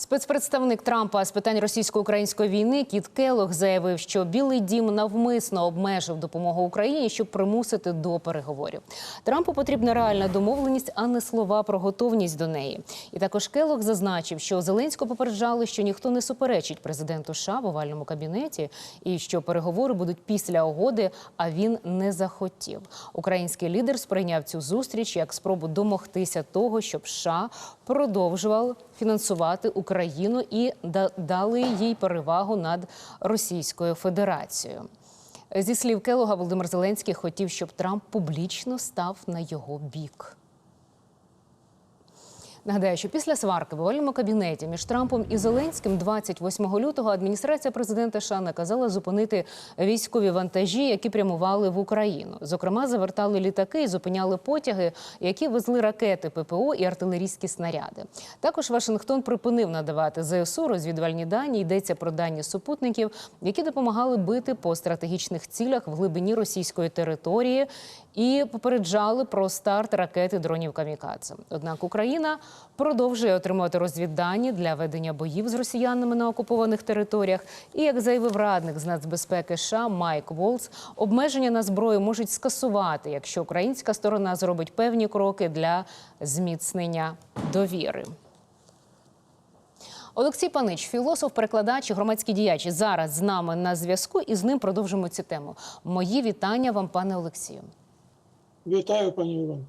Спецпредставник Трампа з питань російсько-української війни Кіт Келох заявив, що Білий Дім навмисно обмежив допомогу Україні, щоб примусити до переговорів. Трампу потрібна реальна домовленість, а не слова про готовність до неї. І також Келох зазначив, що Зеленського попереджали, що ніхто не суперечить президенту США в овальному кабінеті, і що переговори будуть після угоди. А він не захотів. Український лідер сприйняв цю зустріч як спробу домогтися того, щоб США продовжував фінансувати Україну і дали їй перевагу над Російською Федерацією. Зі слів Келога, Володимир Зеленський хотів, щоб Трамп публічно став на його бік. Нагадаю, що після сварки в овальному кабінеті між Трампом і Зеленським 28 лютого адміністрація президента США наказала зупинити військові вантажі, які прямували в Україну. Зокрема, завертали літаки і зупиняли потяги, які везли ракети ППО і артилерійські снаряди. Також Вашингтон припинив надавати ЗСУ розвідувальні дані. Йдеться про дані супутників, які допомагали бити по стратегічних цілях в глибині російської території і попереджали про старт ракети дронів камікадзе. Однак Україна продовжує отримувати розвіддані для ведення боїв з росіянами на окупованих територіях. І як заявив радник з нацбезпеки США Майк Волц, обмеження на зброю можуть скасувати, якщо українська сторона зробить певні кроки для зміцнення довіри. Олексій Панич, філософ, перекладач, і громадський діяч, зараз з нами на зв'язку, і з ним продовжимо цю тему. Мої вітання вам, пане Олексію. Вітаю, пані Іван.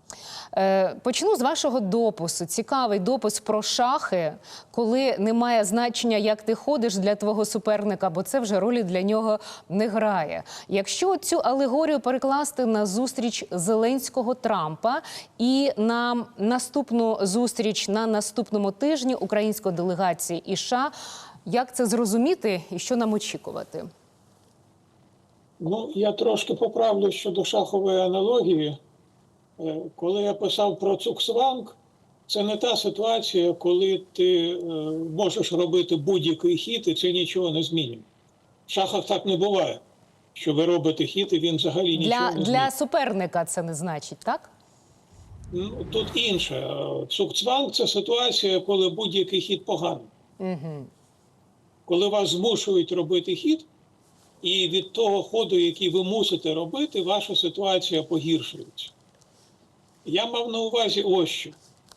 Е, Почну з вашого допису. Цікавий допис про шахи, коли немає значення, як ти ходиш для твого суперника, бо це вже ролі для нього не грає. Якщо цю алегорію перекласти на зустріч Зеленського Трампа і на наступну зустріч на наступному тижні української делегації і США, як це зрозуміти і що нам очікувати? Ну, я трошки поправлю щодо шахової аналогії. Е, Коли я писав про Цуксванг, це не та ситуація, коли ти е, можеш робити будь-який хід і це нічого не змінює. В шахах так не буває, що ви робите хід і він взагалі нічого Для, не змінює. для суперника це не значить, так? Ну, Тут інше. Е, Цукцванг – це ситуація, коли будь-який хід поганий. Угу. коли вас змушують робити хід, і від того ходу, який ви мусите робити, ваша ситуація погіршується. Я мав на увазі ось що.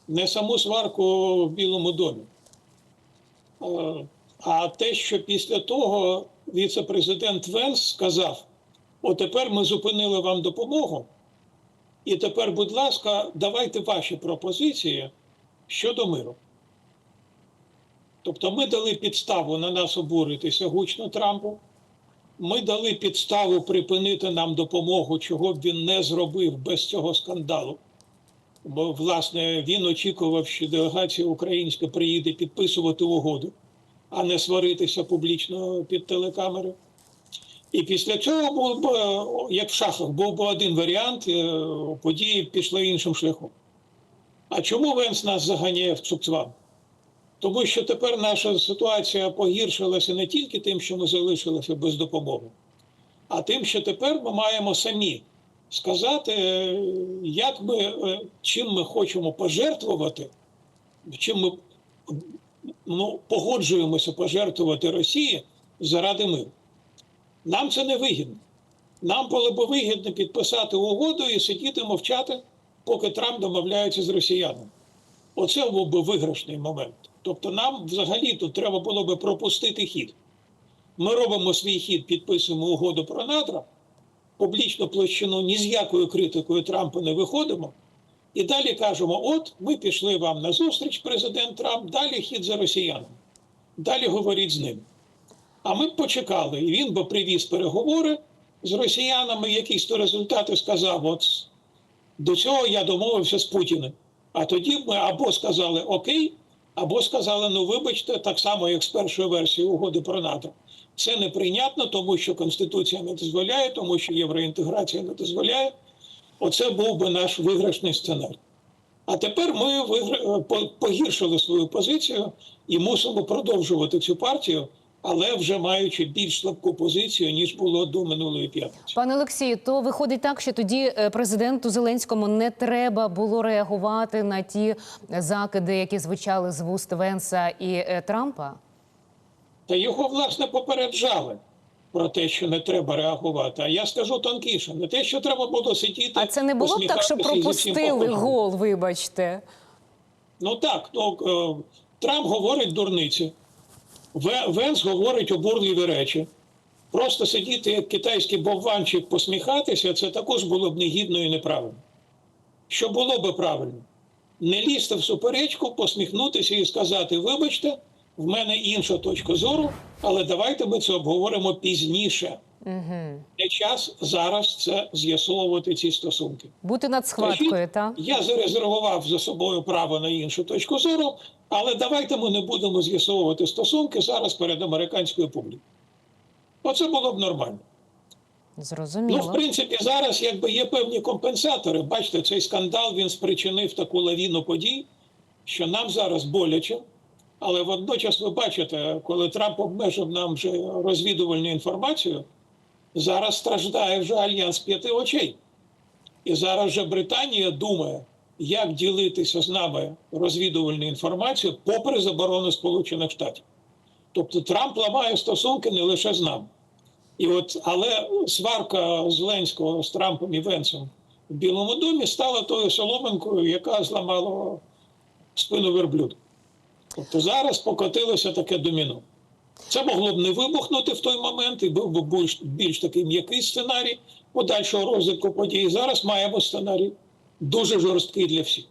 Не саму сварку в Білому домі, Е, а те, що після того віце-президент Венс сказав: от тепер ми зупинили вам допомогу, і тепер, будь ласка, давайте ваші пропозиції щодо миру. Тобто ми дали підставу на нас обуритися гучно Трампу. Ми дали підставу припинити нам допомогу, чого б він не зробив без цього скандалу. Бо, власне, він очікував, що делегація українська приїде підписувати угоду, а не сваритися публічно під телекамери. І після цього був би, як в шахах, був би один варіант, е, події пішли іншим шляхом. А чому Венс нас заганяє в цукцван? Тому що тепер наша ситуація погіршилася не тільки тим, що ми залишилися без допомоги, а тим, що тепер ми маємо самі сказати, як ми, е, чим ми хочемо пожертвувати, чим ми ну, погоджуємося пожертвувати Росії заради миру. Нам це не вигідно. Нам було б вигідно підписати угоду і сидіти мовчати, поки Трамп домовляється з росіянами. Оце був би виграшний момент. Тобто нам взагалі тут треба було би пропустити хід. Ми робимо свій хід, підписуємо угоду про надра, публічну площину ні з якою критикою Трампа не виходимо. І далі кажемо: от ми пішли вам на зустріч, президент Трамп, далі хід за росіянами. Далі говоріть з ним. А ми б почекали, і він би привіз переговори з росіянами, якісь то результати сказав: от до цього я домовився з Путіним. А тоді б ми або сказали Окей, або сказали, ну вибачте, так само, як з першої версії угоди про НАТО. Це неприйнятно, тому що Конституція не дозволяє, тому що євроінтеграція не дозволяє. Оце був би наш виграшний сценарій. А тепер ми вигра... по- погіршили свою позицію і мусимо продовжувати цю партію, але вже маючи більш слабку позицію, ніж було до минулої п'ятниці. Пане Олексію, то виходить так, що тоді е, президенту Зеленському не треба було реагувати на ті закиди, які звучали з вуст Венса і е, Трампа. Та його, власне, попереджали про те, що не треба реагувати. А я скажу тонкіше, не те, що треба було сидіти. А це не було б так, що пропустили гол, вибачте. Ну так, ну е, Трамп говорить дурниці, Венс говорить обурливі речі. Просто сидіти як китайський бовванчик, посміхатися, це також було б негідно і неправильно. Що було би правильно? Не лізти в суперечку, посміхнутися і сказати: вибачте, в мене інша точка зору, але давайте ми це обговоримо пізніше. Угу. Не час зараз це з'ясовувати ці стосунки. Бути над схваткою, так? Я зарезервував за собою право на іншу точку зору, але давайте ми не будемо з'ясовувати стосунки зараз перед американською публікою. Оце було б нормально. Зрозуміло. Ну, в принципі, зараз якби є певні компенсатори. Бачите, цей скандал він спричинив таку лавіну подій, що нам зараз боляче. Але водночас ви бачите, коли Трамп обмежив нам вже розвідувальну інформацію, зараз страждає вже альянс п'яти очей. І зараз вже Британія думає, як ділитися з нами розвідувальною інформацією попри заборону Сполучених Штатів. Тобто Трамп ламає стосунки не лише з нами. І от, але сварка Зеленського з Трампом і Венсом в Білому домі стала тою соломинкою, яка зламала спину верблюда. Тобто зараз покотилося таке доміно. Це могло б не вибухнути в той момент, і був би більш, більш такий м'який сценарій подальшого розвитку подій. Зараз маємо сценарій дуже жорсткий для всіх.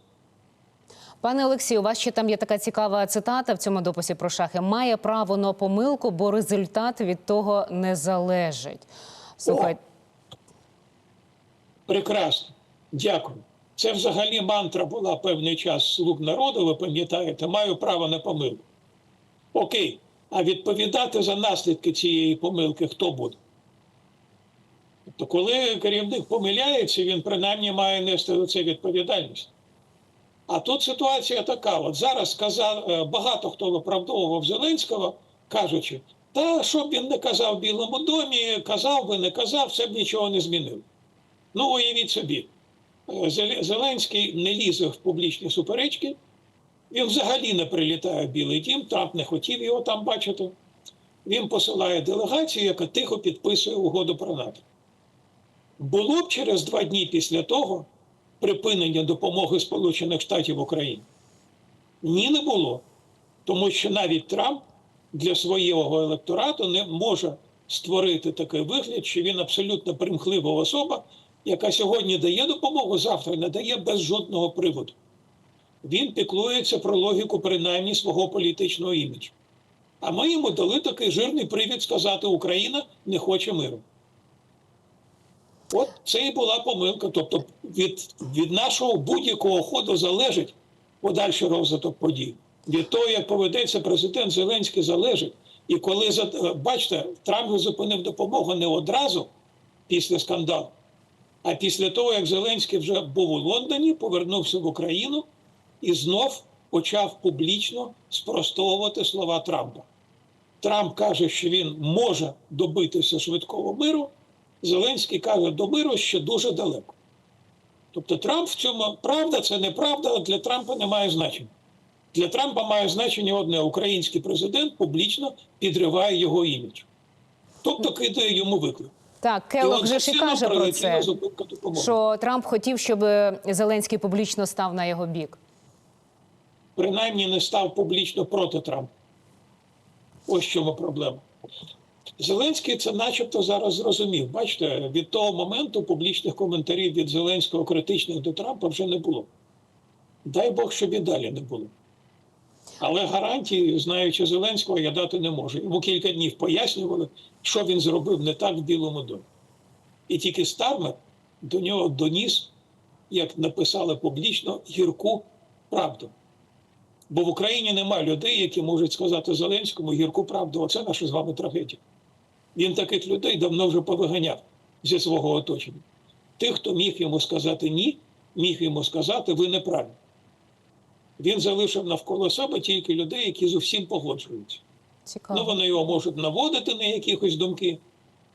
Пане Олексію, у вас ще там є така цікава цитата в цьому дописі про шахи. Має право на помилку, бо результат від того не залежить. Слухай, Прекрасно, дякую. Це взагалі мантра була певний час слуг народу, ви пам'ятаєте, маю право на помилку. Окей, а відповідати за наслідки цієї помилки хто буде? Тобто, коли керівник помиляється, він принаймні має нести за це відповідальність. А тут ситуація така: от зараз сказав, е, багато хто виправдовував Зеленського, кажучи, та що б він не казав в Білому домі, казав би, не казав, це б нічого не змінило. Ну, уявіть собі, Зеленський не лізе в публічні суперечки, він взагалі не прилітає в Білий Дім, Трамп не хотів його там бачити. Він посилає делегацію, яка тихо підписує угоду про НАТО. Було б через два дні після того припинення допомоги Сполучених Штатів Україні? Ні, не було. Тому що навіть Трамп для свого електорату не може створити такий вигляд, що він абсолютно примхлива особа, яка сьогодні дає допомогу, завтра не дає без жодного приводу. Він піклується про логіку принаймні свого політичного іміджу. А ми йому дали такий жирний привід сказати: Україна не хоче миру. От це і була помилка. Тобто від, від нашого будь-якого ходу залежить подальший розвиток подій. Від того, як поведеться президент Зеленський, залежить. І коли бачите, Трамп зупинив допомогу не одразу після скандалу, а після того, як Зеленський вже був у Лондоні, повернувся в Україну і знов почав публічно спростовувати слова Трампа. Трамп каже, що він може добитися швидкого миру. Зеленський каже, до миру ще дуже далеко. Тобто Трамп в цьому правда, це неправда, але для Трампа не має значення. Для Трампа має значення одне: український президент публічно підриває його імідж. Тобто кидає йому виклик. Так, Келлог же ж і каже про це, що Трамп хотів, щоб Зеленський публічно став на його бік. принаймні не став публічно проти Трампа. Ось в чому проблема. Зеленський це начебто зараз зрозумів. Бачите, від того моменту публічних коментарів від Зеленського критичних до Трампа вже не було. Дай Бог, щоб і далі не було. Але гарантії, знаючи Зеленського, я дати не можу. Йому кілька днів пояснювали, що він зробив не так в Білому домі. І тільки Стармер до нього доніс, як написали публічно, гірку правду. Бо в Україні немає людей, які можуть сказати Зеленському гірку правду. Оце наша з вами трагедія. Він таких людей давно вже повиганяв зі свого оточення. Тих, хто міг йому сказати ні, міг йому сказати, ви не праві. Він залишив навколо себе тільки людей, які з усім погоджуються. Цікаво. Ну, вони його можуть наводити на якихось думки,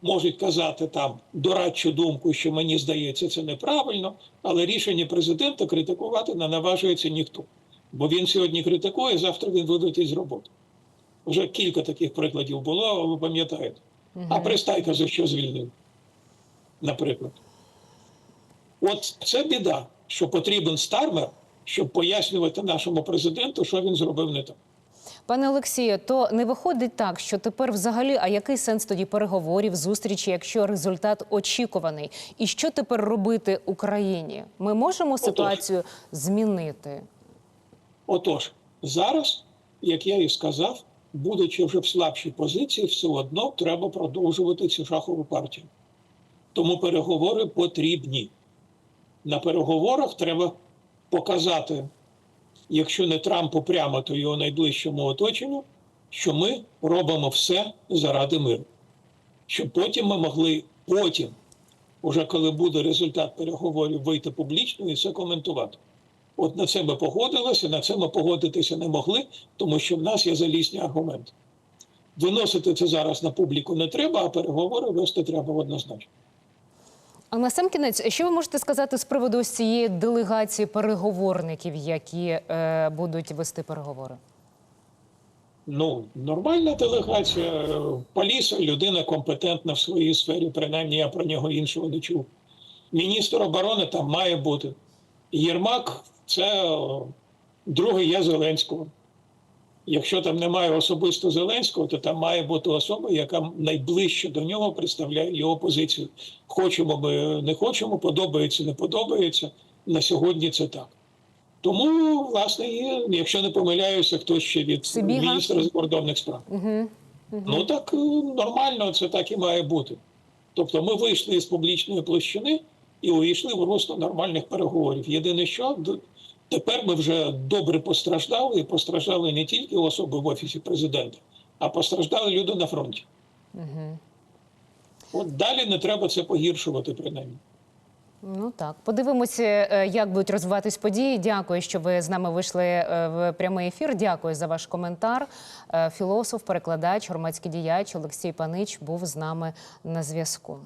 можуть казати там дорадчу думку, що мені здається, це неправильно, але рішення президента критикувати не наважується ніхто. Бо він сьогодні критикує, завтра він видатить з роботи. Вже кілька таких прикладів було, ви пам'ятаєте. А Пристайка за що звільнив, наприклад. От це біда, що потрібен стармер, щоб пояснювати нашому президенту, що він зробив не так. Пане Олексію, то не виходить так, що тепер взагалі, а який сенс тоді переговорів, зустрічі, якщо результат очікуваний? І що тепер робити Україні? Ми можемо ситуацію змінити? Отож, зараз, як я і сказав, будучи вже в слабшій позиції, все одно треба продовжувати цю шахову партію. Тому переговори потрібні. На переговорах треба показати, якщо не Трампу прямо, то його найближчому оточенню, що ми робимо все заради миру. Щоб потім ми могли потім, уже коли буде результат переговорів, вийти публічно і це коментувати. От на це ми погодилися, на це ми погодитися не могли, тому що в нас є залізні аргументи. Виносити це зараз на публіку не треба, а переговори вести треба однозначно. А на сам кінець, що ви можете сказати з приводу ось цієї делегації переговорників, які е, будуть вести переговори? Ну, нормальна делегація. е, людина компетентна в своїй сфері, принаймні я про нього іншого не чув. Міністр оборони там має бути. Єрмак це другий я Зеленського. Якщо там немає особисто Зеленського, то там має бути особа, яка найближче до нього представляє його позицію. Хочемо ми не хочемо, подобається, не подобається. На сьогодні це так. Тому, власне, є, якщо не помиляюся, хтось ще від Сибіга? міністра закордонних справ. Угу. Ну так е, нормально, це так і має бути. Тобто ми вийшли з публічної площини і увійшли в русло нормальних переговорів. Єдине, що тепер ми вже добре постраждали, і постраждали не тільки особи в офісі президента, а постраждали люди на фронті. Угу. От далі не треба це погіршувати, принаймні. Ну так, подивимося, е, як будуть розвиватись події. Дякую, що ви з нами вийшли е, в прямий ефір. Дякую за ваш коментар. Е, Філософ, перекладач, громадський діяч Олексій Панич був з нами на зв'язку.